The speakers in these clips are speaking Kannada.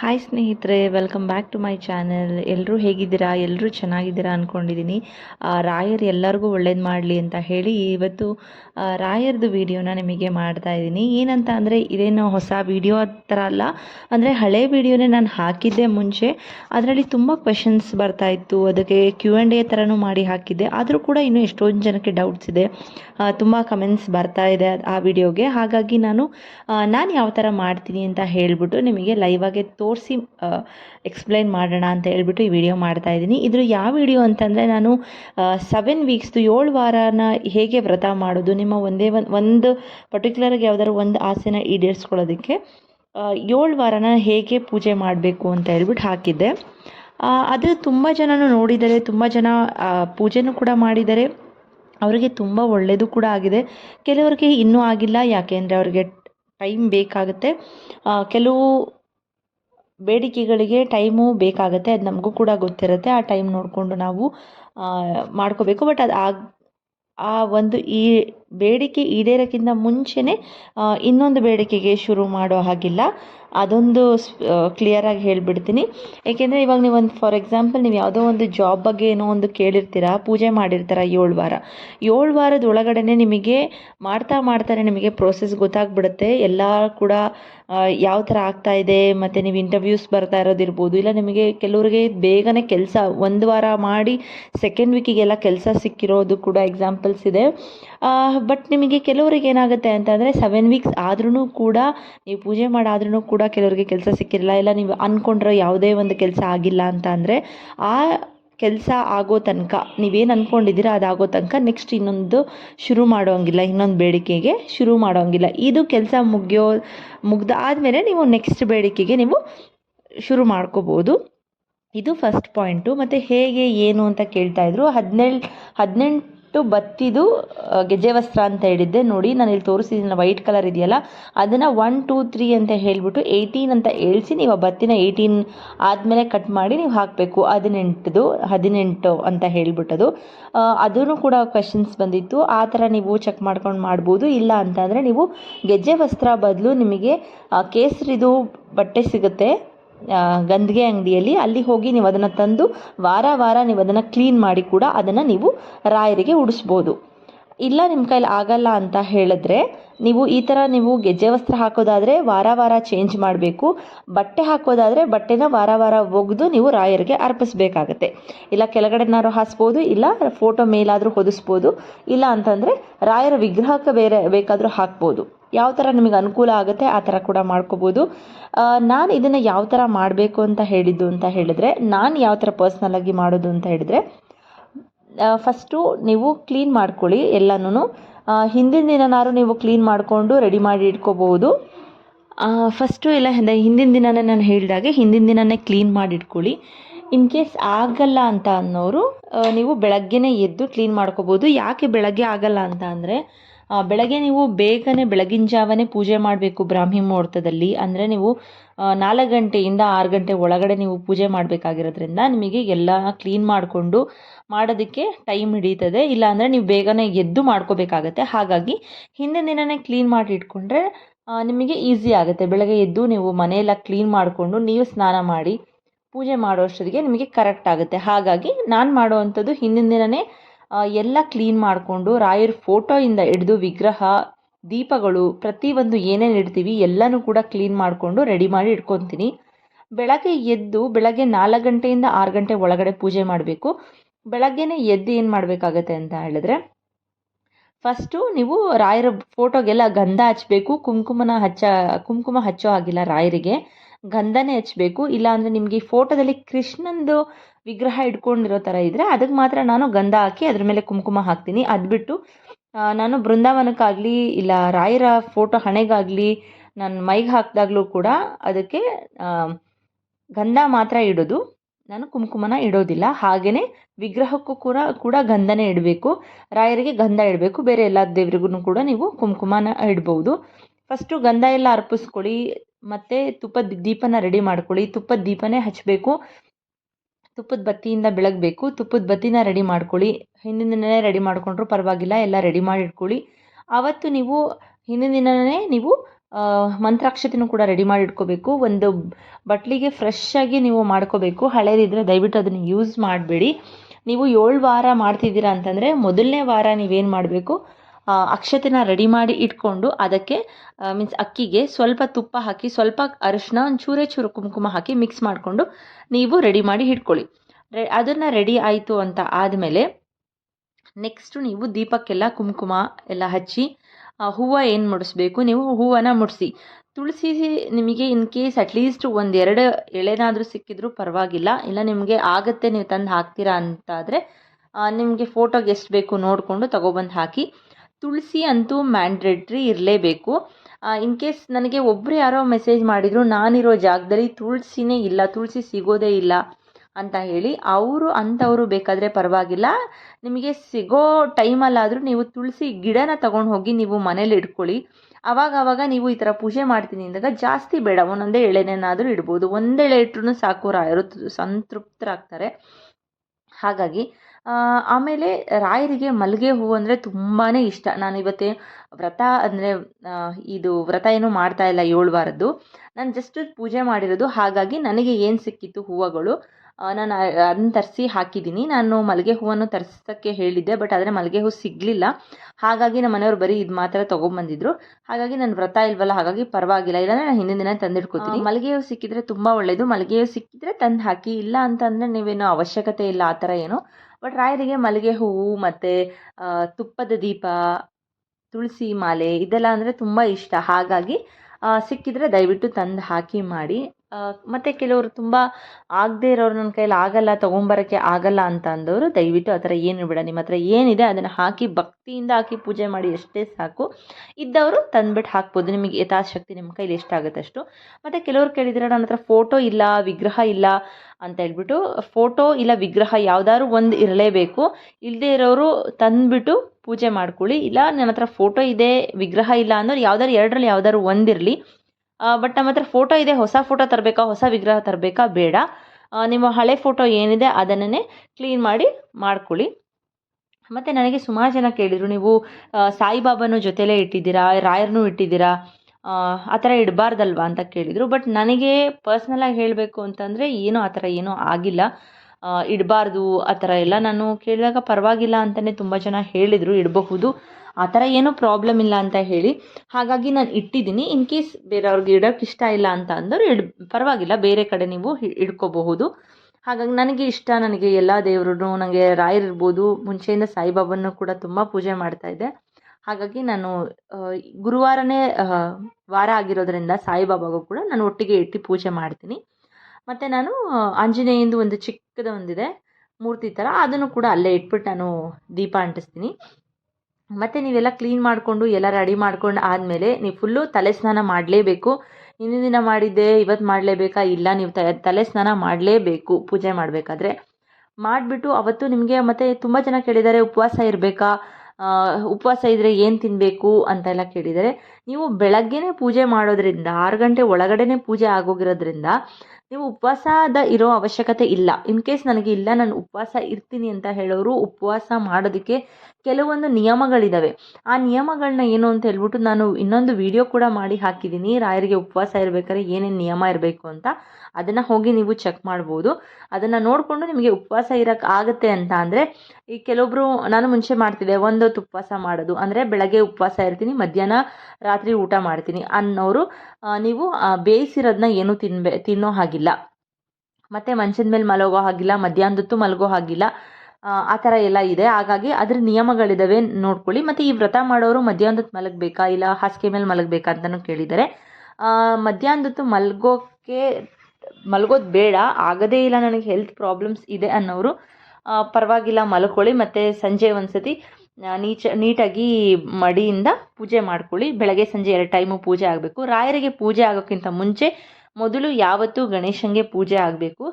ಹಾಯ್ ಸ್ನೇಹಿತರೆ welcome back to my channel ಎಲ್ಲರೂ ಹೇಗಿದ್ದೀರಾ? ಎಲ್ಲರೂ ಚೆನ್ನಾಗಿದ್ದೀರಾ ಅಂದ್ಕೊಂಡಿದ್ದೀನಿ ರಾಯರ್ ಎಲ್ಲರಿಗೂ ಒಳ್ಳೇದು ಮಾಡಲಿ ಅಂತ ಹೇಳಿ ಇವತ್ತು ರಾಯರ್ದು ವಿಡಿಯೋನ ನಿಮಗೆ ಮಾಡ್ತಾ ಇದ್ದೀನಿ ಏನಂತ ಅಂದರೆ, ಇದೇನು ಹೊಸ ವಿಡಿಯೋ ಥರ ಅಲ್ಲ. ಅಂದರೆ, ಹಳೆ ವಿಡಿಯೋನೇ ನಾನು ಹಾಕಿದ್ದೆ ಮುಂಚೆ. ಅದರಲ್ಲಿ ತುಂಬ ಕ್ವೆಶನ್ಸ್ ಬರ್ತಾ ಇತ್ತು. ಅದಕ್ಕೆ ಕ್ಯೂ ಆ್ಯಂಡ್ ಎ ಥರನೂ ಮಾಡಿ ಹಾಕಿದ್ದೆ. ಆದರೂ ಕೂಡ ಇನ್ನೂ ಎಷ್ಟೊಂದು ಜನಕ್ಕೆ ಡೌಟ್ಸ್ ಇದೆ. ತುಂಬ ಕಮೆಂಟ್ಸ್ ಬರ್ತಾ ಇದೆ ಆ ವಿಡಿಯೋಗೆ. ಹಾಗಾಗಿ ನಾನು ನಾನು ಯಾವ ಥರ ಮಾಡ್ತೀನಿ ಅಂತ ಹೇಳಿಬಿಟ್ಟು ನಿಮಗೆ ಲೈವಾಗೆ ತೋರಿಸಿ ಎಕ್ಸ್ಪ್ಲೈನ್ ಮಾಡೋಣ ಅಂತ ಹೇಳ್ಬಿಟ್ಟು ಈ ವಿಡಿಯೋ ಮಾಡ್ತಾ ಇದ್ದೀನಿ. ಇದ್ರ ಯಾವ ವಿಡಿಯೋ ಅಂತಂದರೆ ನಾನು ಸೆವೆನ್ ವೀಕ್ಸ್ದು ಏಳು ವಾರನ ಹೇಗೆ ವ್ರತ ಮಾಡೋದು, ನಿಮ್ಮ ಒಂದೇ ಒಂದು ಒಂದು ಪರ್ಟಿಕ್ಯುಲರ್ಗೆ ಯಾವ್ದಾದ್ರು ಒಂದು ಆಸೆನ ಈಡೇರಿಸ್ಕೊಳ್ಳೋದಕ್ಕೆ ಏಳು ವಾರನ ಹೇಗೆ ಪೂಜೆ ಮಾಡಬೇಕು ಅಂತ ಹೇಳ್ಬಿಟ್ಟು ಹಾಕಿದ್ದೆ. ಅದು ತುಂಬ ಜನನು ನೋಡಿದರೆ, ತುಂಬ ಜನ ಪೂಜೆನೂ ಕೂಡ ಮಾಡಿದರೆ, ಅವರಿಗೆ ತುಂಬ ಒಳ್ಳೆಯದು ಕೂಡ ಆಗಿದೆ. ಕೆಲವರಿಗೆ ಇನ್ನೂ ಆಗಿಲ್ಲ, ಯಾಕೆಂದರೆ ಅವರಿಗೆ ಟೈಮ್ ಬೇಕಾಗುತ್ತೆ. ಕೆಲವು ಬೇಡಿಕೆಗಳಿಗೆ ಟೈಮು ಬೇಕಾಗುತ್ತೆ ಅದು ನಮಗೂ ಕೂಡ ಗೊತ್ತಿರುತ್ತೆ. ಆ ಟೈಮ್ ನೋಡಿಕೊಂಡು ನಾವು ಮಾಡ್ಕೋಬೇಕು. ಬಟ್ ಅದು ಆಗ ಆ ಒಂದು ಈ ಬೇಡಿಕೆ ಈಡೇರೋಕ್ಕಿಂತ ಮುಂಚೆನೇ ಆ, ಇನ್ನೊಂದು ಬೇಡಿಕೆಗೆ ಶುರು ಮಾಡೋ ಹಾಗಿಲ್ಲ. ಅದೊಂದು ಕ್ಲಿಯರಾಗಿ ಹೇಳಿಬಿಡ್ತೀನಿ. ಏಕೆಂದರೆ ಇವಾಗ ನೀವು ಒಂದು ಫಾರ್ ಎಕ್ಸಾಂಪಲ್ ನೀವು ಯಾವುದೋ ಒಂದು ಜಾಬ್ ಬಗ್ಗೆ ಏನೋ ಒಂದು ಕೇಳಿರ್ತೀರಾ, ಪೂಜೆ ಮಾಡಿರ್ತೀರ ಏಳು ವಾರ. ಏಳು ವಾರದ ಒಳಗಡೆನೆ ನಿಮಗೆ ಮಾಡ್ತಾ ಮಾಡ್ತಾನೆ ನಿಮಗೆ ಪ್ರೋಸೆಸ್ ಗೊತ್ತಾಗ್ಬಿಡುತ್ತೆ. ಎಲ್ಲ ಕೂಡ ಯಾವ ಥರ ಆಗ್ತಾ ಇದೆ, ಮತ್ತು ನೀವು ಇಂಟರ್ವ್ಯೂಸ್ ಬರ್ತಾ ಇರೋದಿರ್ಬೋದು. ಇಲ್ಲ ನಿಮಗೆ ಕೆಲವರಿಗೆ ಬೇಗನೆ ಕೆಲಸ, ಒಂದು ವಾರ ಮಾಡಿ ಸೆಕೆಂಡ್ ವೀಕಿಗೆಲ್ಲ ಕೆಲಸ ಸಿಕ್ಕಿರೋದು ಕೂಡ ಎಕ್ಸಾಂಪಲ್ಸ್ ಇದೆ. ಬಟ್ ನಿಮಗೆ ಕೆಲವರಿಗೆ ಏನಾಗುತ್ತೆ ಅಂತಂದರೆ ಸೆವೆನ್ ವೀಕ್ಸ್ ಆದ್ರೂ ಕೂಡ ನೀವು ಪೂಜೆ ಮಾಡಾದ್ರೂ ಕೂಡ ಕೆಲವರಿಗೆ ಕೆಲಸ ಸಿಕ್ಕಿರಲ್ಲ, ಇಲ್ಲ ನೀವು ಅಂದ್ಕೊಂಡಿರೋ ಯಾವುದೇ ಒಂದು ಕೆಲಸ ಆಗಿಲ್ಲ ಅಂತ ಅಂದರೆ ಆ ಕೆಲಸ ಆಗೋ ತನಕ, ನೀವೇನು ಅಂದ್ಕೊಂಡಿದ್ದೀರ ಅದಾಗೋ ತನಕ ನೆಕ್ಸ್ಟ್ ಇನ್ನೊಂದು ಶುರು ಮಾಡೋಂಗಿಲ್ಲ, ಇನ್ನೊಂದು ಬೇಡಿಕೆಗೆ ಶುರು ಮಾಡೋಂಗಿಲ್ಲ. ಇದು ಕೆಲಸ ಮುಗಿಯೋ ಮುಗ್ದಾದ್ಮೇಲೆ ನೀವು ನೆಕ್ಸ್ಟ್ ಬೇಡಿಕೆಗೆ ನೀವು ಶುರು ಮಾಡ್ಕೋಬೋದು. ಇದು ಫಸ್ಟ್ ಪಾಯಿಂಟು ಮತ್ತು ಹೇಗೆ, ಏನು ಅಂತ ಕೇಳ್ತಾಯಿದ್ರು ಹದಿನೇಳು, ಹದಿನೆಂಟು ಬತ್ತಿದು ಆ, ಗೆಜ್ಜೆ ವಸ್ತ್ರ ಅಂತ ಹೇಳಿದ್ದೆ. ನೋಡಿ ನಾನು ಇಲ್ಲಿ ತೋರಿಸಿದ್ದೀನಿ ವೈಟ್ ಕಲರ್ ಇದೆಯಲ್ಲ ಅದನ್ನು ಒನ್ ಟೂ ತ್ರೀ ಅಂತ ಹೇಳಿಬಿಟ್ಟು ಏಯ್ಟೀನ್ ಅಂತ ಏಳಿಸಿ ನೀವು ಆ ಬತ್ತಿನ ಏಯ್ಟೀನ್ ಆದಮೇಲೆ ಕಟ್ ಮಾಡಿ ನೀವು ಹಾಕಬೇಕು. ಹದಿನೆಂಟದು ಹದಿನೆಂಟು ಅಂತ ಹೇಳಿಬಿಟ್ಟದು. ಅದೂ ಕೂಡ ಕ್ವೆಶನ್ಸ್ ಬಂದಿತ್ತು. ಆ ಥರ ನೀವು ಚೆಕ್ ಮಾಡ್ಕೊಂಡು ಮಾಡ್ಬೋದು. ಇಲ್ಲ ಅಂತಂದರೆ ನೀವು ಗೆಜ್ಜೆ ವಸ್ತ್ರ ಬದಲು ನಿಮಗೆ ಕೇಸರಿದು ಬಟ್ಟೆ ಸಿಗುತ್ತೆ. ಗಂದಿಗೆ ಅಂಗಡಿಯಲ್ಲಿ ಅಲ್ಲಿ ಹೋಗಿ ನೀವು ಅದನ್ನು ತಂದು ವಾರ ವಾರ ನೀವು ಅದನ್ನು ಕ್ಲೀನ್ ಮಾಡಿ ಕೂಡ ಅದನ್ನು ನೀವು ರಾಯರಿಗೆ ಉಡಿಸ್ಬೋದು. ಇಲ್ಲ ನಿಮ್ಮ ಕೈಲಿ ಆಗಲ್ಲ ಅಂತ ಹೇಳಿದ್ರೆ ನೀವು ಈ ಥರ ನೀವು ಗೆಜ್ಜೆ ವಸ್ತ್ರ ಹಾಕೋದಾದರೆ ವಾರ ವಾರ ಚೇಂಜ್ ಮಾಡಬೇಕು. ಬಟ್ಟೆ ಹಾಕೋದಾದರೆ ಬಟ್ಟೆನ ವಾರ ವಾರ ಒಗೆದು ನೀವು ರಾಯರಿಗೆ ಅರ್ಪಿಸ್ಬೇಕಾಗತ್ತೆ. ಇಲ್ಲ, ಕೆಳಗಡೆನಾದ್ರು ಹಾಸ್ಬೋದು, ಇಲ್ಲ ಫೋಟೋ ಮೇಲಾದರೂ ಹೊದಿಸ್ಬೋದು, ಇಲ್ಲ ಅಂತಂದರೆ ರಾಯರ ವಿಗ್ರಹಕ್ಕೆ ಬೇರೆ ಬೇಕಾದರೂ ಹಾಕ್ಬೋದು. ಯಾವ ಥರ ನಿಮಗೆ ಅನುಕೂಲ ಆಗುತ್ತೆ ಆ ಥರ ಕೂಡ ಮಾಡ್ಕೋಬೋದು. ನಾನು ಇದನ್ನು ಯಾವ ಥರ ಮಾಡಬೇಕು ಅಂತ ಹೇಳಿದ್ದು ಅಂತ ಹೇಳಿದ್ರೆ, ನಾನು ಯಾವ ಥರ ಪರ್ಸ್ನಲಾಗಿ ಮಾಡೋದು ಅಂತ ಹೇಳಿದರೆ ಫಸ್ಟು ನೀವು ಕ್ಲೀನ್ ಮಾಡ್ಕೊಳ್ಳಿ ಎಲ್ಲನೂ ಹಿಂದಿನ ದಿನನಾರು ನೀವು ಕ್ಲೀನ್ ಮಾಡಿಕೊಂಡು ರೆಡಿ ಮಾಡಿ ಇಟ್ಕೋಬಹುದು ಫಸ್ಟು ಇಲ್ಲ ಹಿಂದೆ ಹಿಂದಿನ ದಿನನೇ ನಾನು ಹೇಳಿದಾಗೆ ಹಿಂದಿನ ದಿನನೇ ಕ್ಲೀನ್ ಮಾಡಿ ಇಟ್ಕೊಳ್ಳಿ. ಇನ್ ಕೇಸ್ ಆಗಲ್ಲ ಅಂತ ಅನ್ನೋರು ನೀವು ಬೆಳಗ್ಗೆನೇ ಎದ್ದು ಕ್ಲೀನ್ ಮಾಡ್ಕೋಬೋದು. ಯಾಕೆ ಬೆಳಗ್ಗೆ ಆಗಲ್ಲ ಅಂತ ಅಂದರೆ ಬೆಳಗ್ಗೆ ನೀವು ಬೇಗನೆ ಬೆಳಗಿನ ಜಾವನೇ ಪೂಜೆ ಮಾಡಬೇಕು ಬ್ರಾಹ್ಮಿ ಮುಹೂರ್ತದಲ್ಲಿ. ಅಂದರೆ ನೀವು ನಾಲ್ಕು ಗಂಟೆಯಿಂದ ಆರು ಗಂಟೆ ಒಳಗಡೆ ನೀವು ಪೂಜೆ ಮಾಡಬೇಕಾಗಿರೋದ್ರಿಂದ ನಿಮಗೆ ಎಲ್ಲ ಕ್ಲೀನ್ ಮಾಡಿಕೊಂಡು ಮಾಡೋದಕ್ಕೆ ಟೈಮ್ ಹಿಡೀತದೆ. ಇಲ್ಲ ಅಂದರೆ ನೀವು ಬೇಗನೆ ಎದ್ದು ಮಾಡ್ಕೋಬೇಕಾಗತ್ತೆ. ಹಾಗಾಗಿ ಹಿಂದಿನ ದಿನನೇ ಕ್ಲೀನ್ ಮಾಡಿ ಇಟ್ಕೊಂಡ್ರೆ ನಿಮಗೆ ಈಸಿ ಆಗುತ್ತೆ. ಬೆಳಗ್ಗೆ ಎದ್ದು ನೀವು ಮನೆಯೆಲ್ಲ ಕ್ಲೀನ್ ಮಾಡಿಕೊಂಡು ನೀವು ಸ್ನಾನ ಮಾಡಿ ಪೂಜೆ ಮಾಡೋ ಅಷ್ಟೊತ್ತಿಗೆ ನಿಮಗೆ ಕರೆಕ್ಟ್ ಆಗುತ್ತೆ. ಹಾಗಾಗಿ ನಾನು ಮಾಡುವಂಥದ್ದು ಹಿಂದಿನ ದಿನನೇ ಎಲ್ಲ ಕ್ಲೀನ್ ಮಾಡಿಕೊಂಡು ರಾಯರ ಫೋಟೋಯಿಂದ ಹಿಡಿದು ವಿಗ್ರಹ, ದೀಪಗಳು, ಪ್ರತಿಯೊಂದು ಏನೇನು ಇಡ್ತೀವಿ ಎಲ್ಲನೂ ಕೂಡ ಕ್ಲೀನ್ ಮಾಡಿಕೊಂಡು ರೆಡಿ ಮಾಡಿ ಇಟ್ಕೊತೀನಿ. ಬೆಳಗ್ಗೆ ಎದ್ದು ಬೆಳಗ್ಗೆ ನಾಲ್ಕು ಗಂಟೆಯಿಂದ ಆರು ಗಂಟೆ ಒಳಗಡೆ ಪೂಜೆ ಮಾಡಬೇಕು. ಬೆಳಗ್ಗೆನೇ ಎದ್ದು ಏನು ಮಾಡಬೇಕಾಗತ್ತೆ ಅಂತ ಹೇಳಿದ್ರೆ ಫಸ್ಟು ನೀವು ರಾಯರ ಫೋಟೋಗೆಲ್ಲ ಗಂಧ ಹಚ್ಚಬೇಕು ಕುಂಕುಮನ ಹಚ್ಚ, ಕುಂಕುಮ ಹಚ್ಚೋ ಆಗಿಲ್ಲ ರಾಯರಿಗೆ, ಗಂಧನೇ ಹಚ್ಚಬೇಕು ಇಲ್ಲ ಅಂದರೆ ನಿಮಗೆ ಫೋಟೋದಲ್ಲಿ ಕೃಷ್ಣಂದು ವಿಗ್ರಹ ಇಟ್ಕೊಂಡಿರೋ ಥರ ಇದ್ದರೆ ಅದಕ್ಕೆ ಮಾತ್ರ ನಾನು ಗಂಧ ಹಾಕಿ ಅದ್ರ ಮೇಲೆ ಕುಂಕುಮ ಹಾಕ್ತೀನಿ. ಅದು ಬಿಟ್ಟು ನಾನು ಬೃಂದಾವನಕ್ಕಾಗಲಿ ಇಲ್ಲ ರಾಯರ ಫೋಟೋ ಹಣೆಗಾಗಲಿ, ನಾನು ಮೈಗೆ ಹಾಕಿದಾಗಲೂ ಕೂಡ ಅದಕ್ಕೆ ಗಂಧ ಮಾತ್ರ ಇಡೋದು. ನಾನು ಕುಂಕುಮನ ಇಡೋದಿಲ್ಲ. ಹಾಗೆಯೇ ವಿಗ್ರಹಕ್ಕೂ ಕೂಡ ಕೂಡ ಗಂಧನೇ ಇಡಬೇಕು. ರಾಯರಿಗೆ ಗಂಧ ಇಡಬೇಕು. ಬೇರೆ ಎಲ್ಲ ದೇವರಿಗೂ ಕೂಡ ನೀವು ಕುಂಕುಮನ ಇಡ್ಬೋದು. ಫಸ್ಟು ಗಂಧ ಎಲ್ಲ ಅರ್ಪಿಸ್ಕೊಳ್ಳಿ. ಮತ್ತು ತುಪ್ಪದ ದೀಪನ ರೆಡಿ ಮಾಡ್ಕೊಳ್ಳಿ. ತುಪ್ಪದ ದೀಪನೇ ಹಚ್ಚಬೇಕು ತುಪ್ಪದ ಬತ್ತಿಯಿಂದ ಬೆಳಗಬೇಕು. ತುಪ್ಪದ ಬತ್ತಿನ ರೆಡಿ ಮಾಡ್ಕೊಳ್ಳಿ. ಹಿಂದಿನ ದಿನವೇ ರೆಡಿ ಮಾಡಿಕೊಂಡ್ರೂ ಪರವಾಗಿಲ್ಲ, ಎಲ್ಲ ರೆಡಿ ಮಾಡಿ ಇಟ್ಕೊಳ್ಳಿ ಆವತ್ತು ನೀವು, ಹಿಂದಿನ ದಿನವೇ ನೀವು ಮಂತ್ರಾಕ್ಷತೆನೂ ಕೂಡ ರೆಡಿ ಮಾಡಿ ಇಟ್ಕೋಬೇಕು ಒಂದು ಬಟ್ಲಿಗೆ ಫ್ರೆಶ್ ಆಗಿ ನೀವು ಮಾಡ್ಕೋಬೇಕು. ಹಳೇದಿದ್ರೆ ದಯವಿಟ್ಟು ಅದನ್ನು ಯೂಸ್ ಮಾಡಬೇಡಿ. ನೀವು ಏಳು ವಾರ ಮಾಡ್ತಿದ್ದೀರಾ ಅಂತಂದರೆ ಮೊದಲನೇ ವಾರ ನೀವೇನು ಮಾಡಬೇಕು? ಅಕ್ಷತೆನ ರೆಡಿ ಮಾಡಿ ಇಟ್ಕೊಂಡು ಅದಕ್ಕೆ ಮೀನ್ಸ್ ಅಕ್ಕಿಗೆ ಸ್ವಲ್ಪ ತುಪ್ಪ ಹಾಕಿ, ಸ್ವಲ್ಪ ಅರಿಶಿನ ಒಂದು ಚೂರೇ ಚೂರು ಕುಂಕುಮ ಹಾಕಿ ಮಿಕ್ಸ್ ಮಾಡಿಕೊಂಡು ನೀವು ರೆಡಿ ಮಾಡಿ ಇಟ್ಕೊಳ್ಳಿ. ರೆ ಅದನ್ನು ರೆಡಿ ಆಯಿತು ಅಂತ ಆದಮೇಲೆ ನೆಕ್ಸ್ಟು ನೀವು ದೀಪಕ್ಕೆಲ್ಲ ಕುಂಕುಮ ಎಲ್ಲ ಹಚ್ಚಿ ಹೂವು ಏನು ಮುಡಿಸ್ಬೇಕು ನೀವು ಹೂವನ್ನ ಮುಡಿಸಿ. ತುಳಸಿ ನಿಮಗೆ ಇನ್ ಕೇಸ್ ಅಟ್ಲೀಸ್ಟ್ ಒಂದೆರಡು ಎಳೆನಾದರೂ ಸಿಕ್ಕಿದ್ರೂ ಪರವಾಗಿಲ್ಲ. ಇಲ್ಲ ನಿಮಗೆ ಆಗುತ್ತೆ ನೀವು ತಂದು ಹಾಕ್ತೀರಾ ಅಂತಾದರೆ ನಿಮಗೆ ಫೋಟೋಗೆ ಎಷ್ಟು ಬೇಕು ನೋಡಿಕೊಂಡು ತಗೊಬಂದು ಹಾಕಿ. ತುಳಸಿ ಅಂತೂ ಮ್ಯಾಂಡ್ರೇಟ್ರಿ ಇರಲೇಬೇಕು. ಇನ್ ಕೇಸ್ ನನಗೆ ಒಬ್ಬರು ಯಾರೋ ಮೆಸೇಜ್ ಮಾಡಿದರು, ನಾನಿರೋ ಜಾಗದಲ್ಲಿ ತುಳಸಿನೇ ಇಲ್ಲ, ತುಳಸಿ ಸಿಗೋದೇ ಇಲ್ಲ ಅಂತ ಹೇಳಿ, ಅವರು ಅಂಥವರು ಬೇಕಾದರೆ ಪರವಾಗಿಲ್ಲ. ನಿಮಗೆ ಸಿಗೋ ಟೈಮಲ್ಲಾದರೂ ನೀವು ತುಳಸಿ ಗಿಡನ ತಗೊಂಡು ಹೋಗಿ ನೀವು ಮನೇಲಿ ಇಟ್ಕೊಳ್ಳಿ. ಆವಾಗ ಆವಾಗ ನೀವು ಈ ಥರ ಪೂಜೆ ಮಾಡ್ತೀನಿ ಅಂದಾಗ ಜಾಸ್ತಿ ಬೇಡ, ಒಂದೊಂದೇ ಎಳೆನೇನಾದರೂ ಇಡ್ಬೋದು. ಒಂದೆಳೆ ಇಟ್ರೂ ಸಾಕು ರಾಯರು ಸಂತೃಪ್ತರಾಗ್ತಾರೆ. ಹಾಗಾಗಿ ಆಮೇಲೆ ರಾಯರಿಗೆ ಮಲ್ಲಿಗೆ ಹೂವು ಅಂದರೆ ತುಂಬಾ ಇಷ್ಟ. ನಾನು ಇವತ್ತೆ ವ್ರತ ಅಂದರೆ ಇದು ವ್ರತ ಏನು ಮಾಡ್ತಾ ಇಲ್ಲ ಏಳು ವಾರದ್ದು ನಾನು ಜಸ್ಟ್ ಪೂಜೆ ಮಾಡಿರೋದು. ಹಾಗಾಗಿ ನನಗೆ ಏನು ಸಿಕ್ಕಿತ್ತು ಹೂವುಗಳು ನಾನು ಅದನ್ನ ತರಿಸಿ ಹಾಕಿದ್ದೀನಿ. ನಾನು ಮಲ್ಲಿಗೆ ಹೂವನ್ನು ತರಿಸೋಕ್ಕೆ ಹೇಳಿದ್ದೆ ಬಟ್ ಆದರೆ ಮಲ್ಲಿಗೆ ಹೂ ಸಿಗಲಿಲ್ಲ. ಹಾಗಾಗಿ ನಮ್ಮ ಮನೆಯವ್ರು ಬರೀ ಇದು ಮಾತ್ರ ತೊಗೊಂಬಂದಿದ್ರು. ಹಾಗಾಗಿ ನನ್ನ ವ್ರತ ಇಲ್ವಲ್ಲ, ಹಾಗಾಗಿ ಪರವಾಗಿಲ್ಲ. ಇಲ್ಲಾಂದರೆ ನಾನು ಹಿಂದಿನ ದಿನ ತಂದಿಟ್ಕೋತೀನಿ. ಮಲ್ಲಿಗೆ ಹೂ ಸಿಕ್ಕಿದ್ರೆ ತುಂಬ ಒಳ್ಳೆಯದು ಮಲ್ಲಿಗೆ ಹೂವು ಸಿಕ್ಕಿದ್ರೆ ತಂದು ಹಾಕಿ. ಇಲ್ಲ ಅಂತಂದರೆ ನೀವೇನು ಅವಶ್ಯಕತೆ ಇಲ್ಲ ಆ ಥರ ಏನು. ಬಟ್ ರಾಯರಿಗೆ ಮಲ್ಲಿಗೆ ಹೂವು ಮತ್ತು ತುಪ್ಪದ ದೀಪ, ತುಳಸಿ ಮಾಲೆ ಇದೆಲ್ಲ ಅಂದರೆ ತುಂಬ ಇಷ್ಟ. ಹಾಗಾಗಿ ಸಿಕ್ಕಿದರೆ ದಯವಿಟ್ಟು ತಂದು ಹಾಕಿ ಮಾಡಿ. ಮತ್ತು ಕೆಲವರು ತುಂಬ ಆಗದೇ ಇರೋರು ನನ್ನ ಕೈಲಿ ಆಗಲ್ಲ, ತೊಗೊಂಬರೋಕ್ಕೆ ಆಗಲ್ಲ ಅಂತ ಅಂದವರು, ದಯವಿಟ್ಟು ಆ ಥರ ಏನು ಬಿಡ, ನಿಮ್ಮ ಹತ್ರ ಏನಿದೆ ಅದನ್ನು ಹಾಕಿ ಭಕ್ತಿಯಿಂದ ಹಾಕಿ ಪೂಜೆ ಮಾಡಿ ಎಷ್ಟೇ ಸಾಕು. ಇದ್ದವರು ತಂದ್ಬಿಟ್ಟು ಹಾಕ್ಬೋದು, ನಿಮಗೆ ಯಥಾಶಕ್ತಿ ನಿಮ್ಮ ಕೈಲಿ ಎಷ್ಟಾಗುತ್ತೆ ಅಷ್ಟು ಮತ್ತು ಕೆಲವರು ಕೇಳಿದ್ರೆ ನನ್ನ ಹತ್ರ ಫೋಟೋ ಇಲ್ಲ, ವಿಗ್ರಹ ಇಲ್ಲ ಅಂತ ಹೇಳ್ಬಿಟ್ಟು, ಫೋಟೋ ಇಲ್ಲ, ವಿಗ್ರಹ ಯಾವ್ದಾದ್ರು ಒಂದು ಇರಲೇಬೇಕು. ಇಲ್ಲದೇ ಇರೋರು ತಂದ್ಬಿಟ್ಟು ಪೂಜೆ ಮಾಡ್ಕೊಳ್ಳಿ. ಇಲ್ಲ, ನನ್ನ ಹತ್ರ ಫೋಟೋ ಇದೆ, ವಿಗ್ರಹ ಇಲ್ಲ ಅನ್ನೋರು ಯಾವ್ದಾದ್ರು ಎರಡರಲ್ಲಿ ಯಾವ್ದಾದ್ರು ಒಂದಿರಲಿ ಬಟ್ ನಮ್ಮ ಹತ್ರ ಫೋಟೋ ಇದೆ. ಹೊಸ ಫೋಟೋ ತರಬೇಕಾ, ಹೊಸ ವಿಗ್ರಹ ತರಬೇಕಾ ಬೇಡ. ನಿಮ್ಮ ಹಳೆ ಫೋಟೋ ಏನಿದೆ ಅದನ್ನೇ ಕ್ಲೀನ್ ಮಾಡಿ ಮಾಡ್ಕೊಳ್ಳಿ. ಮತ್ತು ನನಗೆ ಸುಮಾರು ಜನ ಕೇಳಿದರು, ನೀವು ಸಾಯಿಬಾಬಾನು ಜೊತೆಲೇ ಇಟ್ಟಿದ್ದೀರಾ ರಾಯರನ್ನೂ ಇಟ್ಟಿದ್ದೀರಾ? ಆ ಥರ ಇಡಬಾರ್ದಲ್ವಾ? ಅಂತ ಕೇಳಿದರು. ಬಟ್ ನನಗೆ ಪರ್ಸ್ನಲಾಗಿ ಹೇಳಬೇಕು ಅಂತಂದರೆ ಏನೂ ಆ ಥರ ಏನೂ ಆಗಿಲ್ಲ. ಇಡಬಾರ್ದು ಆ ಥರ ಎಲ್ಲ. ನಾನು ಕೇಳಿದಾಗ ಪರವಾಗಿಲ್ಲ ಅಂತಲೇ ತುಂಬ ಜನ ಹೇಳಿದರು, ಇಡಬಹುದು. ಆ ಥರ ಏನೂ ಪ್ರಾಬ್ಲಮ್ ಇಲ್ಲ ಅಂತ ಹೇಳಿ. ಹಾಗಾಗಿ ನಾನು ಇಟ್ಟಿದ್ದೀನಿ. ಇನ್ ಕೇಸ್ ಬೇರೆಯವ್ರಿಗೆ ಇಡೋಕ್ಕೆ ಇಷ್ಟ ಇಲ್ಲ ಅಂತ ಅಂದರು ಇಡ್, ಪರವಾಗಿಲ್ಲ. ಬೇರೆ ಕಡೆ ನೀವು ಇಡ್ಕೋಬಹುದು ಹಾಗಾಗಿ ನನಗೆ ಇಷ್ಟ. ನನಗೆ ಎಲ್ಲ ದೇವರು ನನಗೆ ರಾಯರಿರ್ಬೋದು ಮುಂಚೆಯಿಂದ ಸಾಯಿಬಾಬನ್ನು ಕೂಡ ತುಂಬ ಪೂಜೆ ಮಾಡ್ತಾ ಇದ್ದೆ. ಹಾಗಾಗಿ ನಾನು ಗುರುವಾರನೇ ವಾರ ಆಗಿರೋದ್ರಿಂದ ಸಾಯಿಬಾಬಾಗೂ ಕೂಡ ನಾನು ಒಟ್ಟಿಗೆ ಇಟ್ಟು ಪೂಜೆ ಮಾಡ್ತೀನಿ. ಮತ್ತು ನಾನು ಆಂಜನೇಯಂದು ಒಂದು ಚಿಕ್ಕದ ಒಂದಿದೆ. ಮೂರ್ತಿ ಥರ ಅದನ್ನು ಕೂಡ ಅಲ್ಲೇ ಇಟ್ಬಿಟ್ಟು ನಾನು ದೀಪ ಅಂಟಿಸ್ತೀನಿ. ಮತ್ತು ನೀವೆಲ್ಲ ಕ್ಲೀನ್ ಮಾಡಿಕೊಂಡು, ಎಲ್ಲ ರೆಡಿ ಮಾಡ್ಕೊಂಡು ಆದಮೇಲೆ ನೀವು ಫುಲ್ಲು ತಲೆ ಸ್ನಾನ ಮಾಡಲೇಬೇಕು. ಹಿಂದಿನ ದಿನ ಮಾಡಿದ್ದೆ ಇವತ್ತು ಮಾಡಲೇಬೇಕಾ? ಇಲ್ಲ, ನೀವು ತಲೆ ಸ್ನಾನ ಮಾಡಲೇಬೇಕು, ಪೂಜೆ ಮಾಡಬೇಕಾದ್ರೆ. ಮಾಡಿಬಿಟ್ಟು ಅವತ್ತು ನಿಮಗೆ ಮತ್ತು ತುಂಬ ಜನ ಕೇಳಿದ್ದಾರೆ, ಉಪವಾಸ ಇರಬೇಕಾ? ಉಪವಾಸ ಇದ್ದರೆ ಏನು ತಿನ್ನಬೇಕು ಅಂತೆಲ್ಲ ಕೇಳಿದ್ದಾರೆ ನೀವು ಬೆಳಗ್ಗೆನೇ ಪೂಜೆ ಮಾಡೋದ್ರಿಂದ, ಆರು ಗಂಟೆ ಒಳಗಡೆನೇ ಪೂಜೆ ಆಗೋಗಿರೋದ್ರಿಂದ ನೀವು ಉಪವಾಸದ ಇರೋ ಅವಶ್ಯಕತೆ ಇಲ್ಲ. ಇನ್ ಕೇಸ್ ನನಗೆ ಇಲ್ಲ, ನಾನು ಉಪವಾಸ ಇರ್ತೀನಿ ಅಂತ ಹೇಳೋರು ಉಪವಾಸ ಮಾಡೋದಕ್ಕೆ ಕೆಲವೊಂದು ನಿಯಮಗಳಿದ್ದಾವೆ ಆ ನಿಯಮಗಳನ್ನ ಏನು ಅಂತ ಹೇಳ್ಬಿಟ್ಟು ನಾನು ಇನ್ನೊಂದು ವಿಡಿಯೋ ಕೂಡ ಮಾಡಿ ಹಾಕಿದ್ದೀನಿ. ರಾಯರಿಗೆ ಉಪವಾಸ ಇರಬೇಕಾದ್ರೆ ಏನೇನು ನಿಯಮ ಇರಬೇಕು ಅಂತ. ಅದನ್ನು ಹೋಗಿ ನೀವು ಚೆಕ್ ಮಾಡ್ಬೋದು. ಅದನ್ನು ನೋಡಿಕೊಂಡು ನಿಮಗೆ ಉಪವಾಸ ಇರೋಕ್ಕೆ ಆಗುತ್ತೆ ಅಂತ ಅಂದರೆ ಈ ಕೆಲವೊಬ್ಬರು ನಾನು ಮುಂಚೆ ಮಾಡ್ತಿದ್ದೆ ಒಂದೊತ್ತು ಉಪವಾಸ ಮಾಡೋದು. ಅಂದರೆ ಬೆಳಗ್ಗೆ ಉಪವಾಸ ಇರ್ತೀನಿ ಮಧ್ಯಾಹ್ನ ರಾತ್ರಿ ಊಟ ಮಾಡ್ತೀನಿ ಅನ್ನೋರು ನೀವು ಬೇಯಿಸಿರೋದನ್ನ ಏನೂ ತಿನ್ಬೇ ತಿನ್ನೋ ಹಾಗಿಲ್ಲ. ಮತ್ತು ಮಂಚದ ಮೇಲೆ ಮಲಗೋ ಹಾಗಿಲ್ಲ ಮಧ್ಯಾಹ್ನದೊತ್ತು ಮಲಗೋ ಹಾಗಿಲ್ಲ ಆ, ಥರ ಎಲ್ಲ ಇದೆ. ಹಾಗಾಗಿ ಅದ್ರ ನಿಯಮಗಳಿದ್ದಾವೆ ನೋಡ್ಕೊಳ್ಳಿ. ಮತ್ತು ಈ ವ್ರತ ಮಾಡೋರು ಮಧ್ಯಾಹ್ನದೊತ್ತು ಮಲಗಬೇಕಾ? ಇಲ್ಲ ಹಾಸಿಗೆ ಮೇಲೆ ಮಲಗಬೇಕಾ ಅಂತಲೂ ಕೇಳಿದ್ದಾರೆ ಮಧ್ಯಾಹ್ನದೊತ್ತು ಮಲಗೋಕ್ಕೆ ಮಲಗೋದು ಬೇಡ, ಆಗದೇ ಇಲ್ಲ ನನಗೆ ಹೆಲ್ತ್ ಪ್ರಾಬ್ಲಮ್ಸ್ ಇದೆ ಅನ್ನೋರು ಪರವಾಗಿಲ್ಲ ಮಲ್ಕೊಳ್ಳಿ, ಮತ್ತು ಸಂಜೆ ಒಂದು ಸತಿ ನೀಚ, ನೀಟಾಗಿ ಮಡಿಯಿಂದ ಪೂಜೆ ಮಾಡ್ಕೊಳ್ಳಿ. ಬೆಳಗ್ಗೆ ಸಂಜೆ ಎರಡು ಟೈಮು ಪೂಜೆ ಆಗಬೇಕು. ರಾಯರಿಗೆ ಪೂಜೆ ಆಗೋಕ್ಕಿಂತ ಮುಂಚೆ ಮೊದಲು ಯಾವತ್ತೂ ಗಣೇಶನಿಗೆ ಪೂಜೆ ಆಗಬೇಕು.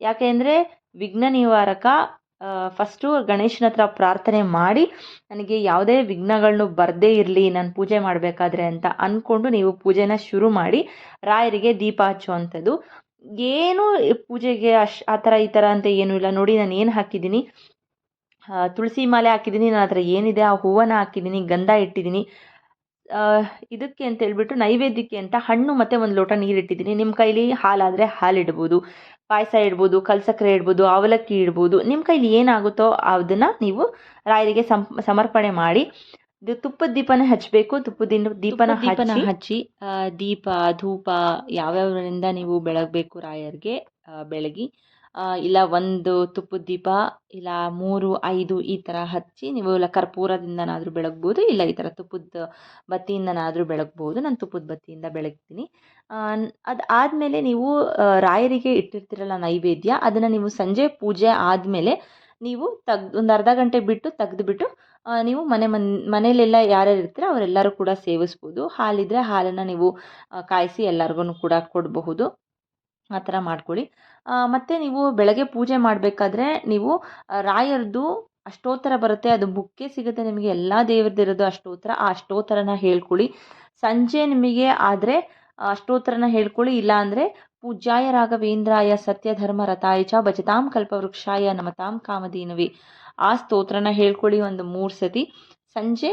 ಯಾಕೆ ಅಂದರೆ ವಿಘ್ನ ನಿವಾರಕ ಫಸ್ಟು ಗಣೇಶನ ಹತ್ರ ಪ್ರಾರ್ಥನೆ ಮಾಡಿ, ನನಗೆ ಯಾವುದೇ ವಿಘ್ನಗಳನ್ನು ಬರದೇ ಇರಲಿ, ನಾನು ಪೂಜೆ ಮಾಡಬೇಕಾದ್ರೆ ಅಂತ ಅಂದ್ಕೊಂಡು ನೀವು ಪೂಜೆನ ಶುರು ಮಾಡಿ, ರಾಯರಿಗೆ ದೀಪ ಹಚ್ಚುವಂಥದ್ದು. ಏನು ಪೂಜೆಗೆ ಅಶ್ ಆ ಥರ ಈ ಥರ ಅಂತ ಏನೂ ಇಲ್ಲ. ನೋಡಿ, ನಾನು ಏನು ಹಾಕಿದ್ದೀನಿ? ತುಳಸಿ ಮಾಲೆ ಹಾಕಿದ್ದೀನಿ. ನನ್ನ ಹತ್ರ ಏನಿದೆ, ಆ ಹೂವನ್ನು ಹಾಕಿದ್ದೀನಿ, ಗಂಧ ಇಟ್ಟಿದ್ದೀನಿ. ಇದಕ್ಕೆ ಅಂತ ಹೇಳ್ಬಿಟ್ಟು ನೈವೇದ್ಯಕ್ಕೆ ಅಂತ ಹಣ್ಣು ಮತ್ತು ಒಂದು ಲೋಟ ನೀರು ಇಟ್ಟಿದ್ದೀನಿ. ನಿಮ್ಮ ಕೈಲಿ ಹಾಲಾದರೆ ಹಾಲು ಇಡ್ಬೋದು, ಪಾಯಸ ಇಡ್ಬೋದು ಕಲ್ಸಕ್ಕರೆ ಇಡ್ಬೋದು, ಅವಲಕ್ಕಿ ಇಡ್ಬೋದು. ನಿಮ್ಮ ಕೈಲಿ ಏನಾಗುತ್ತೋ ಅದನ್ನು ನೀವು ರಾಯರಿಗೆ ಸಮರ್ಪಣೆ ಮಾಡಿ ಇದು ತುಪ್ಪದ ದೀಪನ ಹಚ್ಚಬೇಕು ತುಪ್ಪದ ದೀಪನ ದೀಪನ ಹಚ್ಚಿ. ದೀಪ ಧೂಪ ಯಾವ್ಯಾವರಿಂದ ನೀವು ಬೆಳಗಬೇಕು ರಾಯರಿಗೆ ಬೆಳಗಿ ಇಲ್ಲ ಒಂದು ತುಪ್ಪದ ದೀಪ ಇಲ್ಲ ಮೂರು ಐದು ಈ ಥರ ಹಚ್ಚಿ ನೀವು ಇಲ್ಲ ಕರ್ಪೂರದಿಂದನಾದರೂ ಬೆಳಗ್ಬೋದು ಇಲ್ಲ ಈ ಥರ ತುಪ್ಪದ ಬತ್ತಿಯಿಂದನಾದರೂ ಬೆಳಗ್ಬೋದು. ನಾನು ತುಪ್ಪದ ಬತ್ತಿಯಿಂದ ಬೆಳಗ್ತೀನಿ. ಅದು ಆದಮೇಲೆ ನೀವು ರಾಯರಿಗೆ ಇಟ್ಟಿರ್ತೀರಲ್ಲ ನೈವೇದ್ಯ ಅದನ್ನು ನೀವು ಸಂಜೆ ಪೂಜೆ ಆದಮೇಲೆ ನೀವು ತೆಗ್ದು ಒಂದು ಅರ್ಧ ಗಂಟೆ ಬಿಟ್ಟು ತೆಗ್ದುಬಿಟ್ಟು ನೀವು ಮನೆ ಮನ್ ಮನೆಯಲ್ಲೆಲ್ಲ ಯಾರ್ಯಾರು ಇರ್ತೀರೋ ಅವರೆಲ್ಲರೂ ಕೂಡ ಸೇವಿಸ್ಬೋದು. ಹಾಲಿದ್ರೆ ಹಾಲನ್ನು ನೀವು ಕಾಯಿಸಿ ಎಲ್ಲರಿಗೂ ಕೂಡ ಕೊಡಬಹುದು. ಆ ಥರ ಮಾಡ್ಕೊಳ್ಳಿ. ಮತ್ತು ನೀವು ಬೆಳಗ್ಗೆ ಪೂಜೆ ಮಾಡಬೇಕಾದ್ರೆ ನೀವು ರಾಯರದು ಅಷ್ಟೋತ್ತರ ಬರುತ್ತೆ. ಅದು ಬುಕ್ಕೆ ಸಿಗುತ್ತೆ ನಿಮಗೆ. ಎಲ್ಲ ದೇವರದಿರೋದು ಅಷ್ಟೋತ್ತರ. ಆ ಅಷ್ಟೋತ್ತರನ ಹೇಳ್ಕೊಳ್ಳಿ. ಸಂಜೆ ನಿಮಗೆ ಆದರೆ ಅಷ್ಟೋತ್ತರನ ಹೇಳ್ಕೊಳ್ಳಿ. ಇಲ್ಲ ಅಂದರೆ ಪೂಜ್ಯಾಯ ರಾಘವೇಂದ್ರಾಯ ಸತ್ಯಧರ್ಮ ರಥಾಯ ಚ ಭಜತಾಂ ಕಲ್ಪವೃಕ್ಷಾಯ ನಮತಾಂ ಕಾಮಧೇನವೇ. ಆ ಸ್ತೋತ್ರನ ಹೇಳ್ಕೊಳ್ಳಿ ಒಂದು ಮೂರು ಸತಿ. ಸಂಜೆ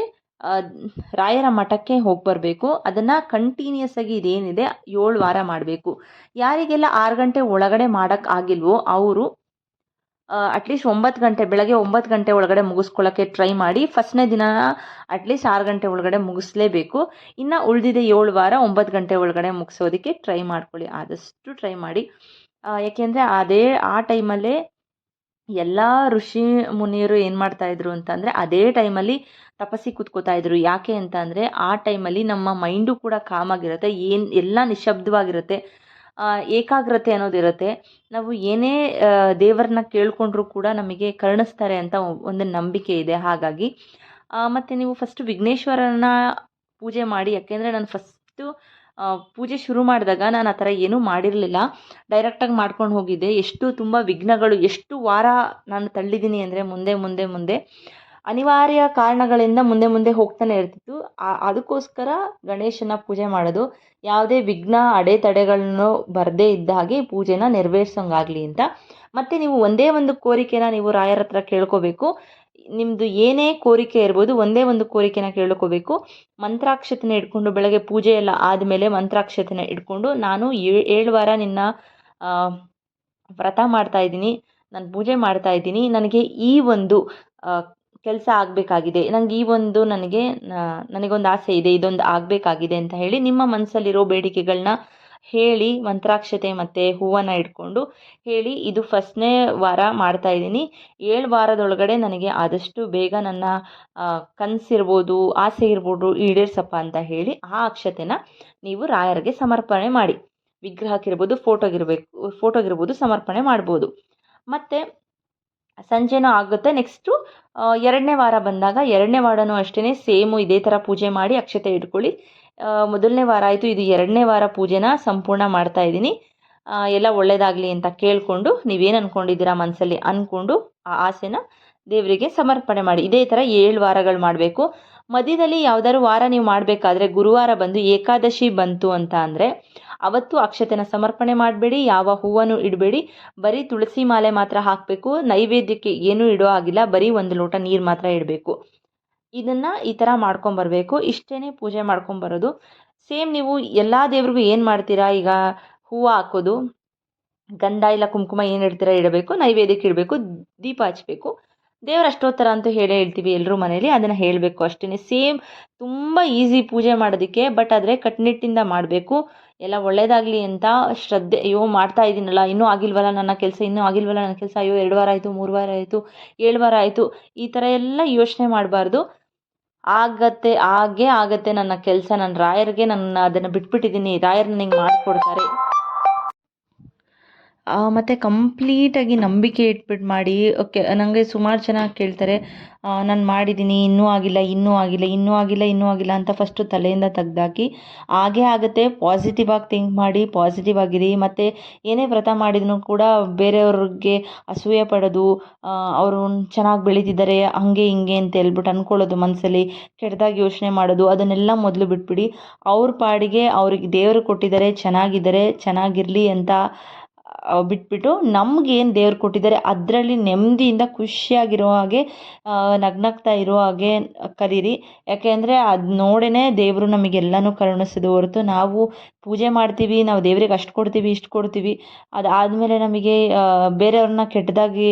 ರಾಯರ ಮಠಕ್ಕೆ ಹೋಗಿ ಬರಬೇಕು. ಅದನ್ನು ಕಂಟಿನ್ಯೂಸ್ ಆಗಿ ಇದೇನಿದೆ, ಏಳು ವಾರ ಮಾಡಬೇಕು. ಯಾರಿಗೆಲ್ಲ ಆರು ಗಂಟೆ ಒಳಗಡೆ ಮಾಡೋಕ್ಕೆ ಆಗಿಲ್ವೋ ಅವರು ಅಟ್ಲೀಸ್ಟ್ ಒಂಬತ್ತು ಗಂಟೆ, ಬೆಳಗ್ಗೆ ಒಂಬತ್ತು ಗಂಟೆ ಒಳಗಡೆ ಮುಗಿಸ್ಕೊಳ್ಳೋಕ್ಕೆ ಟ್ರೈ ಮಾಡಿ, ಫಸ್ಟ್ನೇ ದಿನ ಅಟ್ಲೀಸ್ಟ್ ಆರು ಗಂಟೆ ಒಳಗಡೆ ಮುಗಿಸ್ಲೇಬೇಕು. ಇನ್ನು ಉಳಿದಿದೆ ಏಳು ವಾರ, ಒಂಬತ್ತು ಗಂಟೆ ಒಳಗಡೆ ಮುಗಿಸೋದಕ್ಕೆ ಟ್ರೈ ಮಾಡ್ಕೊಳ್ಳಿ. ಆದಷ್ಟು ಟ್ರೈ ಮಾಡಿ. ಯಾಕೆಂದರೆ ಅದೇ, ಆ ಟೈಮಲ್ಲೇ ಎಲ್ಲ ಋಷಿ ಮುನಿಯರು ಏನು ಮಾಡ್ತಾಯಿದ್ರು ಅಂತಂದರೆ ಅದೇ ಟೈಮಲ್ಲಿ ತಪಸ್ಸಿ ಕೂತ್ಕೋತಾ ಇದ್ರು. ಯಾಕೆ ಅಂತ ಅಂದರೆ ಆ ಟೈಮಲ್ಲಿ ನಮ್ಮ ಮೈಂಡು ಕೂಡ ಕಾಮಾಗಿರುತ್ತೆ ಏನು ಎಲ್ಲ ನಿಶಬ್ದವಾಗಿರುತ್ತೆ ಏಕಾಗ್ರತೆ ಅನ್ನೋದಿರುತ್ತೆ ನಾವು ಏನೇ ದೇವರನ್ನ ಕೇಳ್ಕೊಂಡ್ರೂ ಕೂಡ ನಮಗೆ ಕರ್ಣಿಸ್ತಾರೆ ಅಂತ ಒಂದು ನಂಬಿಕೆ ಇದೆ. ಹಾಗಾಗಿ ಮತ್ತು ನೀವು ಫಸ್ಟು ವಿಘ್ನೇಶ್ವರನ ಪೂಜೆ ಮಾಡಿ, ಯಾಕೆಂದರೆ ನಾನು ಫಸ್ಟು ಪೂಜೆ ಶುರು ಮಾಡಿದಾಗ ನಾನು ಆ ಥರ ಏನೂ ಮಾಡಿರಲಿಲ್ಲ. ಡೈರೆಕ್ಟಾಗಿ ಮಾಡ್ಕೊಂಡು ಹೋಗಿದ್ದೆ. ಎಷ್ಟು ತುಂಬ ವಿಘ್ನಗಳು, ಎಷ್ಟು ವಾರ ನಾನು ತಳ್ಳಿದ್ದೀನಿ ಅಂದರೆ ಮುಂದೆ ಮುಂದೆ ಮುಂದೆ. ಅನಿವಾರ್ಯ ಕಾರಣಗಳಿಂದ ಮುಂದೆ ಮುಂದೆ ಹೋಗ್ತಾನೆ ಇರ್ತಿತ್ತು. ಅದಕ್ಕೋಸ್ಕರ ಗಣೇಶನ ಪೂಜೆ ಮಾಡೋದು. ಯಾವುದೇ ವಿಘ್ನ, ಅಡೆತಡೆಗಳನ್ನು ಬರದೇ ಇದ್ದ ಹಾಗೆ ಪೂಜೆನ ನೆರವೇರ್ಸೋಂಗಾಗಲಿ ಅಂತ. ಮತ್ತು ನೀವು ಒಂದೇ ಒಂದು ಕೋರಿಕೆನ ನೀವು ರಾಯರ ಹತ್ರ ಕೇಳ್ಕೋಬೇಕು. ನಿಮ್ಮದು ಏನೇ ಕೋರಿಕೆ ಇರ್ಬೋದು, ಒಂದೇ ಒಂದು ಕೋರಿಕೆನ ಕೇಳ್ಕೋಬೇಕು. ಮಂತ್ರಾಕ್ಷತೆನ ಇಟ್ಕೊಂಡು ಬೆಳಗ್ಗೆ ಪೂಜೆ ಎಲ್ಲ ಆದಮೇಲೆ ಮಂತ್ರಾಕ್ಷತೆನ ಇಟ್ಕೊಂಡು ನಾನು ಏಳು ವಾರ ನಿನ್ನ ವ್ರತ ಮಾಡ್ತಾ ಇದ್ದೀನಿ, ನಾನು ಪೂಜೆ ಮಾಡ್ತಾ ಇದ್ದೀನಿ, ನನಗೆ ಈ ಒಂದು ಕೆಲಸ ಆಗಬೇಕಾಗಿದೆ. ನನಗೆ ಈ ಒಂದು ನನಗೆ ನನಗೊಂದು ಆಸೆ ಇದೆ, ಇದೊಂದು ಆಗಬೇಕಾಗಿದೆ ಅಂತ ಹೇಳಿ ನಿಮ್ಮ ಮನಸ್ಸಲ್ಲಿರೋ ಬೇಡಿಕೆಗಳನ್ನ ಹೇಳಿ ಮಂತ್ರಾಕ್ಷತೆ ಮತ್ತು ಹೂವನ್ನು ಇಟ್ಕೊಂಡು ಹೇಳಿ, ಇದು ಫಸ್ಟ್ನೇ ವಾರ ಮಾಡ್ತಾ ಇದ್ದೀನಿ. ಏಳು ವಾರದೊಳಗಡೆ ನನಗೆ ಆದಷ್ಟು ಬೇಗ ನನ್ನ ಕನಸಿರ್ಬೋದು, ಆಸೆ ಇರ್ಬೋದು ಈಡೇರ್ಸಪ್ಪ ಅಂತ ಹೇಳಿ ಆ ಅಕ್ಷತೆನ ನೀವು ರಾಯರಿಗೆ ಸಮರ್ಪಣೆ ಮಾಡಿ. ವಿಗ್ರಹಕ್ಕಿರ್ಬೋದು ಫೋಟೋಗಿರ್ಬೇಕು, ಫೋಟೋಗಿರ್ಬೋದು ಸಮರ್ಪಣೆ ಮಾಡ್ಬೋದು. ಮತ್ತು ಸಂಜೆನೂ ಆಗುತ್ತೆ. ನೆಕ್ಸ್ಟು ಎರಡನೇ ವಾರ ಬಂದಾಗ ಎರಡನೇ ವಾರನೂ ಅಷ್ಟೇ ಸೇಮು ಇದೇ ಥರ ಪೂಜೆ ಮಾಡಿ ಅಕ್ಷತೆ ಇಟ್ಕೊಳ್ಳಿ. ಮೊದಲನೇ ವಾರ ಆಯಿತು, ಇದು ಎರಡನೇ ವಾರ ಪೂಜೆನ ಸಂಪೂರ್ಣ ಮಾಡ್ತಾ ಇದ್ದೀನಿ. ಎಲ್ಲ ಒಳ್ಳೆಯದಾಗಲಿ ಅಂತ ಕೇಳಿಕೊಂಡು, ನೀವೇನು ಅಂದ್ಕೊಂಡಿದ್ದೀರಾ ಮನಸ್ಸಲ್ಲಿ ಅಂದ್ಕೊಂಡು ಆ ಆಸೆನ ದೇವರಿಗೆ ಸಮರ್ಪಣೆ ಮಾಡಿ. ಇದೇ ಥರ ಏಳು ವಾರಗಳು ಮಾಡಬೇಕು. ಮಧ್ಯದಲ್ಲಿ ಯಾವ್ದಾದ್ರು ವಾರ ನೀವು ಮಾಡಬೇಕಾದ್ರೆ ಗುರುವಾರ ಬಂದು ಏಕಾದಶಿ ಬಂತು ಅಂತ ಅಂದರೆ, ಅವತ್ತು ಅಕ್ಷತೆನ ಸಮರ್ಪಣೆ ಮಾಡಬೇಡಿ, ಯಾವ ಹೂವನ್ನು ಇಡಬೇಡಿ. ಬರೀ ತುಳಸಿ ಮಾಲೆ ಮಾತ್ರ ಹಾಕಬೇಕು, ನೈವೇದ್ಯಕ್ಕೆ ಏನೂ ಇಡೋ ಆಗಿಲ್ಲ ಬರೀ ಒಂದು ಲೋಟ ನೀರು ಮಾತ್ರ ಇಡಬೇಕು. ಇದನ್ನು ಈ ಥರ ಮಾಡ್ಕೊಂಬರ್ಬೇಕು. ಇಷ್ಟೇ ಪೂಜೆ ಮಾಡ್ಕೊಂಬರೋದು. ಸೇಮ್ ನೀವು ಎಲ್ಲ ದೇವ್ರಿಗೂ ಏನು ಮಾಡ್ತೀರಾ? ಈಗ ಹೂವು ಹಾಕೋದು, ಗಂಧ ಇಲ್ಲ ಕುಂಕುಮ ಏನು ಇಡ್ತೀರ ಇಡಬೇಕು, ನೈವೇದ್ಯಕ್ಕೆ ಇಡಬೇಕು, ದೀಪ ಹಚ್ಬೇಕು. ದೇವ್ರ ಅಷ್ಟೋತ್ತರ ಅಂತ ಹೇಳೇ ಹೇಳ್ತೀವಿ ಎಲ್ಲರೂ ಮನೇಲಿ, ಅದನ್ನು ಹೇಳಬೇಕು ಅಷ್ಟೇ ಸೇಮ್ ತುಂಬ ಈಸಿ ಪೂಜೆ ಮಾಡೋದಕ್ಕೆ, ಬಟ್ ಆದರೆ ಕಟ್ಟುನಿಟ್ಟಿಂದ ಮಾಡಬೇಕು. ಎಲ್ಲ ಒಳ್ಳೇದಾಗಲಿ ಅಂತ ಶ್ರದ್ಧೆ, ಅಯ್ಯೋ ಮಾಡ್ತಾ ಇದ್ದೀನಲ್ಲ ಇನ್ನೂ ಆಗಿಲ್ವಲ್ಲ ನನ್ನ ಕೆಲಸ, ಇನ್ನೂ ಆಗಿಲ್ವಲ್ಲ ನನ್ನ ಕೆಲಸ, ಅಯ್ಯೋ ಎರಡು ವಾರ ಆಯಿತು, ಮೂರು ವಾರ ಆಯಿತು, ಏಳು ವಾರ ಆಯಿತು, ಈ ಥರ ಎಲ್ಲ ಯೋಚನೆ ಮಾಡಬಾರ್ದು. ಆಗತ್ತೆ ಹಾಗೆ ಆಗತ್ತೆ ನನ್ನ ಕೆಲಸ. ನಾನು ರಾಯರಿಗೆ ನನ್ನ ಅದನ್ನು ಬಿಟ್ಬಿಟ್ಟಿದ್ದೀನಿ ರಾಯರು ನನಗೆ ಮಾಡಿಕೊಡ್ತಾರೆ. ಮತ್ತು ಕಂಪ್ಲೀಟಾಗಿ ನಂಬಿಕೆ ಇಟ್ಬಿಟ್ಟು ಮಾಡಿ, ಓಕೆ ನನಗೆ ಸುಮಾರು ಜನ ಕೇಳ್ತಾರೆ ನಾನು ಮಾಡಿದ್ದೀನಿ ಇನ್ನೂ ಆಗಿಲ್ಲ ಇನ್ನೂ ಆಗಿಲ್ಲ ಇನ್ನೂ ಆಗಿಲ್ಲ ಇನ್ನೂ ಆಗಿಲ್ಲ ಅಂತ ಫಸ್ಟು ತಲೆಯಿಂದ ತೆಗ್ದಾಕಿ ಆಗೇ ಆಗುತ್ತೆ ಪಾಸಿಟಿವ್ ಆಗಿ ಥಿಂಕ್ ಮಾಡಿ ಪಾಸಿಟಿವ್ ಆಗಿರಿ, ಮತ್ತು ಏನೇ ವ್ರತ ಮಾಡಿದ್ರು ಕೂಡ ಬೇರೆಯವ್ರಿಗೆ ಅಸೂಯೆ ಪಡೋದು ಅವರು ಚೆನ್ನಾಗಿ ಬೆಳೀತಿದ್ದಾರೆ, ಹಾಗೆ ಹಿಂಗೆ ಅಂತ ಹೇಳ್ಬಿಟ್ಟು ಅಂದ್ಕೊಳ್ಳೋದು ಮನಸ್ಸಲ್ಲಿ ಕೆಟ್ಟದಾಗಿ ಯೋಚನೆ ಮಾಡೋದು, ಅದನ್ನೆಲ್ಲ ಮೊದಲು ಬಿಟ್ಬಿಡಿ, ಅವ್ರ ಪಾಡಿಗೆ ಅವ್ರಿಗೆ ದೇವರು ಕೊಟ್ಟಿದ್ದಾರೆ, ಚೆನ್ನಾಗಿದ್ದಾರೆ, ಚೆನ್ನಾಗಿರಲಿ ಅಂತ ಬಿಟ್ಬಿಟ್ಟು ನಮಗೇನು ದೇವ್ರು ಕೊಟ್ಟಿದ್ದಾರೆ ಅದರಲ್ಲಿ ನೆಮ್ಮದಿಯಿಂದ ಖುಷಿಯಾಗಿರೋ ಹಾಗೆ ನಗ್ನಗ್ತಾ ಇರೋ ಹಾಗೆ ಕರೀರಿ. ಯಾಕೆಂದರೆ ಅದು ನೋಡೇ ದೇವರು ನಮಗೆಲ್ಲನೂ ಕರುಣಿಸಿದ ಹೊರತು ನಾವು ಪೂಜೆ ಮಾಡ್ತೀವಿ ನಾವು ದೇವ್ರಿಗೆ ಅಷ್ಟು ಕೊಡ್ತೀವಿ ಇಷ್ಟು ಕೊಡ್ತೀವಿ. ಅದಾದಮೇಲೆ ನಮಗೆ ಬೇರೆಯವ್ರನ್ನ ಕೆಟ್ಟದಾಗಿ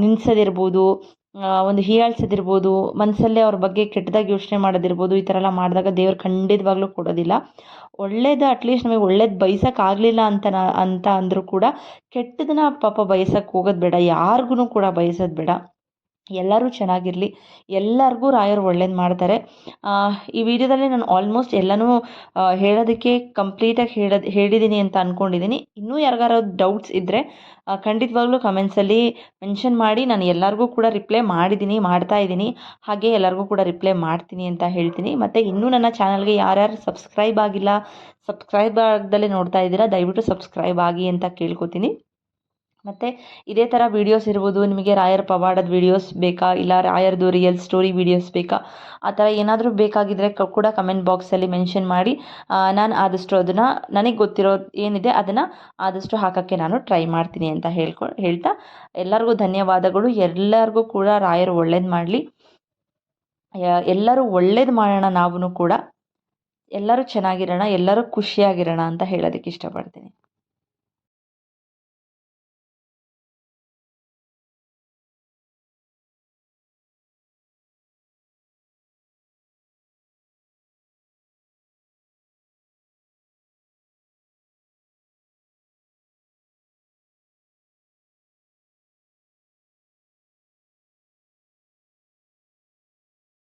ನಿಲ್ಸೋದಿರ್ಬೋದು ಆ, ಒಂದು ಹೀಯಾಳ್ಸೋದಿರ್ಬೋದು ಮನಸ್ಸಲ್ಲೇ ಅವ್ರ ಬಗ್ಗೆ ಕೆಟ್ಟದಾಗಿ ಯೋಚನೆ ಮಾಡೋದಿರ್ಬೋದು, ಈ ಥರ ಎಲ್ಲ ಮಾಡಿದಾಗ ದೇವ್ರು ಖಂಡಿತವಾಗ್ಲೂ ಕೊಡೋದಿಲ್ಲ. ಒಳ್ಳೇದು ಅಟ್ಲೀಸ್ಟ್ ನಮಗೆ ಒಳ್ಳೇದು ಬಯಸೋಕ್ಕಾಗಲಿಲ್ಲ ಅಂತ ಅಂತ ಅಂದರೂ ಕೂಡ ಕೆಟ್ಟದನ್ನ ಪಾಪ ಬಯಸಕ್ಕೆ ಹೋಗೋದು ಬೇಡ ಯಾರಿಗೂ ಕೂಡ ಬಯಸೋದು ಬೇಡ. ಎಲ್ಲರೂ ಚೆನ್ನಾಗಿರಲಿ. ಎಲ್ಲರಿಗೂ ರಾಯರು ಒಳ್ಳೇದು ಮಾಡ್ತಾರೆ. ಈ ವಿಡಿಯೋದಲ್ಲಿ ನಾನು ಆಲ್ಮೋಸ್ಟ್ ಎಲ್ಲನೂ ಹೇಳೋದಕ್ಕೆ ಕಂಪ್ಲೀಟಾಗಿ ಹೇಳೋದು ಹೇಳಿದ್ದೀನಿ ಅಂತ ಅಂದ್ಕೊಂಡಿದ್ದೀನಿ ಇನ್ನೂ ಯಾರಿಗಾರ ಡೌಟ್ಸ್ ಇದ್ದರೆ ಖಂಡಿತವಾಗ್ಲೂ ಕಮೆಂಟ್ಸಲ್ಲಿ ಮೆನ್ಷನ್ ಮಾಡಿ, ನಾನು ಎಲ್ಲರಿಗೂ ಕೂಡ ರಿಪ್ಲೈ ಮಾಡಿದ್ದೀನಿ ಮಾಡ್ತಾ ಇದ್ದೀನಿ ಹಾಗೆ ಎಲ್ಲರಿಗೂ ಕೂಡ ರಿಪ್ಲೈ ಮಾಡ್ತೀನಿ ಅಂತ ಹೇಳ್ತೀನಿ. ಮತ್ತು ಇನ್ನೂ ನನ್ನ ಚಾನಲ್ಗೆ ಯಾರ್ಯಾರು ಸಬ್ಸ್ಕ್ರೈಬ್ ಆಗಿಲ್ಲ ಸಬ್ಸ್ಕ್ರೈಬ್ ಆಗದಲ್ಲೇ ನೋಡ್ತಾ ಇದ್ದೀರಾ ದಯವಿಟ್ಟು ಸಬ್ಸ್ಕ್ರೈಬ್ ಆಗಿ ಅಂತ ಕೇಳ್ಕೊತೀನಿ. ಮತ್ತು ಇದೇ ಥರ ವೀಡಿಯೋಸ್ ಇರ್ಬೋದು. ನಿಮಗೆ ರಾಯರ ಪವಾಡದ ವೀಡಿಯೋಸ್ ಬೇಕಾ? ಇಲ್ಲ ರಾಯರ್ದು ರಿಯಲ್ ಸ್ಟೋರಿ ವೀಡಿಯೋಸ್ ಬೇಕಾ? ಆ ಥರ ಏನಾದರೂ ಬೇಕಾಗಿದ್ದರೆ ಕೂಡ ಕಮೆಂಟ್ ಬಾಕ್ಸಲ್ಲಿ ಮೆನ್ಷನ್ ಮಾಡಿ. ನಾನು ಆದಷ್ಟು ಅದನ್ನು, ನನಗೆ ಗೊತ್ತಿರೋ ಏನಿದೆ ಅದನ್ನು ಆದಷ್ಟು ಹಾಕೋಕ್ಕೆ ನಾನು ಟ್ರೈ ಮಾಡ್ತೀನಿ ಅಂತ ಹೇಳ್ಕೊ ಹೇಳ್ತಾ ಎಲ್ಲರಿಗೂ ಧನ್ಯವಾದಗಳು. ಎಲ್ಲರಿಗೂ ಕೂಡ ರಾಯರು ಒಳ್ಳೇದು ಮಾಡಲಿ. ಎಲ್ಲರೂ ಒಳ್ಳೇದು ಮಾಡೋಣ ನಾವು ಕೂಡ. ಎಲ್ಲರೂ ಚೆನ್ನಾಗಿರೋಣ, ಎಲ್ಲರೂ ಖುಷಿಯಾಗಿರೋಣ ಅಂತ ಹೇಳೋದಕ್ಕೆ ಇಷ್ಟಪಡ್ತೀನಿ.